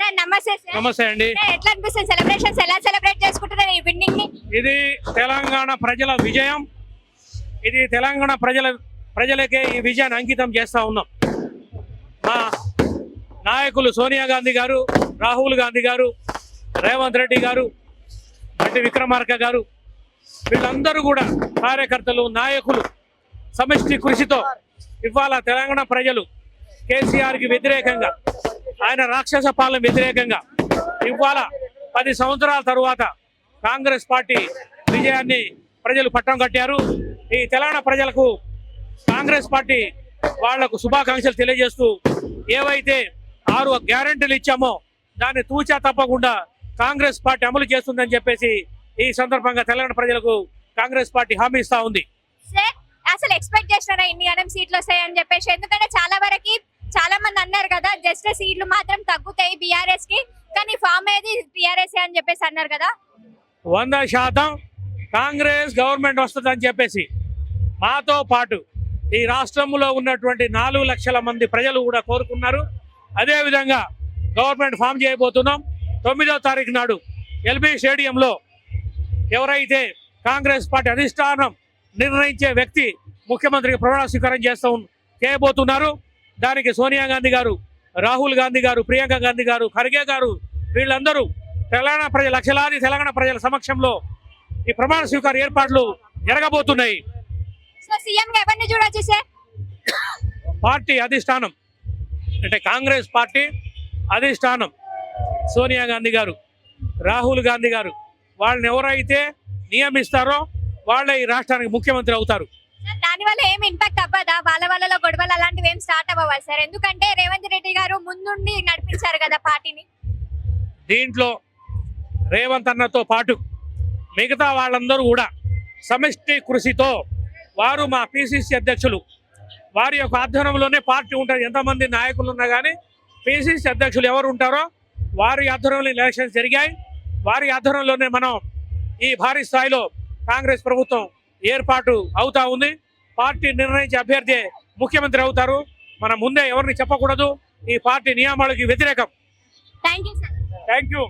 నమస్తే అండి. అంటే ఎట్లా అనిపిస్తుంది? సెలబ్రేషన్స్ ఎలా సెలబ్రేట్ చేసుకుంటున్నారు ఈ విన్నింగ్ని? ఇది తెలంగాణ ప్రజల విజయం. ఇది తెలంగాణ ప్రజల ప్రజలకే ఈ విజయాన్ని అంకితం చేస్తా ఉన్నాం. మా నాయకులు సోనియా గాంధీ గారు రాహుల్ గాంధీ గారు రేవంత్ రెడ్డి గారు బట్టి విక్రమార్క గారు వీళ్ళందరూ కూడా కార్యకర్తలు నాయకులు సమిష్టి కృషితో ఇవాళ తెలంగాణ ప్రజలు కేసీఆర్కి వ్యతిరేకంగా ఆయన రాక్షస పాలన వ్యతిరేకంగా ఇవాళ పది సంవత్సరాల తరువాత కాంగ్రెస్ పార్టీ విజయాన్ని ప్రజలు పట్టం కట్టారు. ఈ తెలంగాణ ప్రజలకు కాంగ్రెస్ పార్టీ వాళ్ళకు శుభాకాంక్షలు తెలియజేస్తూ ఏవైతే ఆరు గ్యారంటీలు ఇచ్చామో దాన్ని తూచా తప్పకుండా కాంగ్రెస్ పార్టీ అమలు చేస్తుందని చెప్పేసి ఈ సందర్భంగా తెలంగాణ ప్రజలకు కాంగ్రెస్ పార్టీ హామీ ఇస్తా ఉంది. అసలు ఎక్స్పెక్ట్ చేసినారా ఇన్ని అనం సీట్లు వస్తాయని చెప్పేసి ఎందుకంటే చాలా వరకు చాలా మంది అన్నారు కదా జస్ట్ సీట్లు మాత్రం తగ్గుతాయి బీఆర్ఎస్కి కానీ ఫామ్ ఏది? టిఆర్ఎస్ అని చెప్పేసి అన్నారు కదా. వంద శాతం కాంగ్రెస్ గవర్నమెంట్ వస్తుందని చెప్పేసి మాతో పాటు ఈ రాష్ట్రంలో ఉన్నటువంటి నాలుగు లక్షల మంది ప్రజలు కూడా కోరుకున్నారు. అదేవిధంగా గవర్నమెంట్ ఫామ్ చేయబోతున్నాం. తొమ్మిదో తారీఖు నాడు ఎల్బీ స్టేడియంలో ఎవరైతే కాంగ్రెస్ పార్టీ అధిష్టానం నిర్ణయించే వ్యక్తి ముఖ్యమంత్రికి ప్రమాణ స్వీకారం చేస్తూ చేయబోతున్నారు. దానికి సోనియా గాంధీ గారు రాహుల్ గాంధీ గారు ప్రియాంక గాంధీ గారు ఖర్గే గారు వీళ్ళందరూ తెలంగాణ ప్రజల లక్షలాది తెలంగాణ ప్రజల సమక్షంలో ఈ ప్రమాణ స్వీకార ఏర్పాట్లు జరగబోతున్నాయి. పార్టీ అధిష్టానం అంటే కాంగ్రెస్ పార్టీ అధిష్టానం సోనియా గాంధీ గారు రాహుల్ గాంధీ గారు వాళ్ళని ఎవరైతే నియమిస్తారో వాళ్ళే ఈ రాష్ట్రానికి ముఖ్యమంత్రి అవుతారు. సార్ దాని వల్ల ఏం ఇంపాక్ట్ అవ్వదా? వాళ్ళ వాళ్ళలో గొడవలు అలాంటివి సార్. ఎందుకంటే రేవంత్ రెడ్డి గారు ముందుండి నడిపించారు కదా పార్టీని. దీంట్లో రేవంత్ అన్నతో పాటు మిగతా వాళ్ళందరూ కూడా సమిష్టి కృషితో వారు మా పిసిసి అధ్యక్షులు. వారి యొక్క ఆధ్వర్యంలోనే పార్టీ ఉంటుంది. ఎంతమంది నాయకులు ఉన్నా కానీ పిసిసి అధ్యక్షులు ఎవరు ఉంటారో వారి ఆధ్వర్యంలో ఎలక్షన్స్ జరిగాయి. వారి ఆధ్వర్యంలోనే మనం ఈ భారీ స్థాయిలో కాంగ్రెస్ ప్రభుత్వం ఏర్పాటు అవుతా ఉంది. పార్టీ నిర్ణయించే అభ్యర్థి ముఖ్యమంత్రి అవుతారు. మనం ముందే ఎవరిని చెప్పకూడదు. ఈ పార్టీ నియమాలకి వ్యతిరేకం. Thank you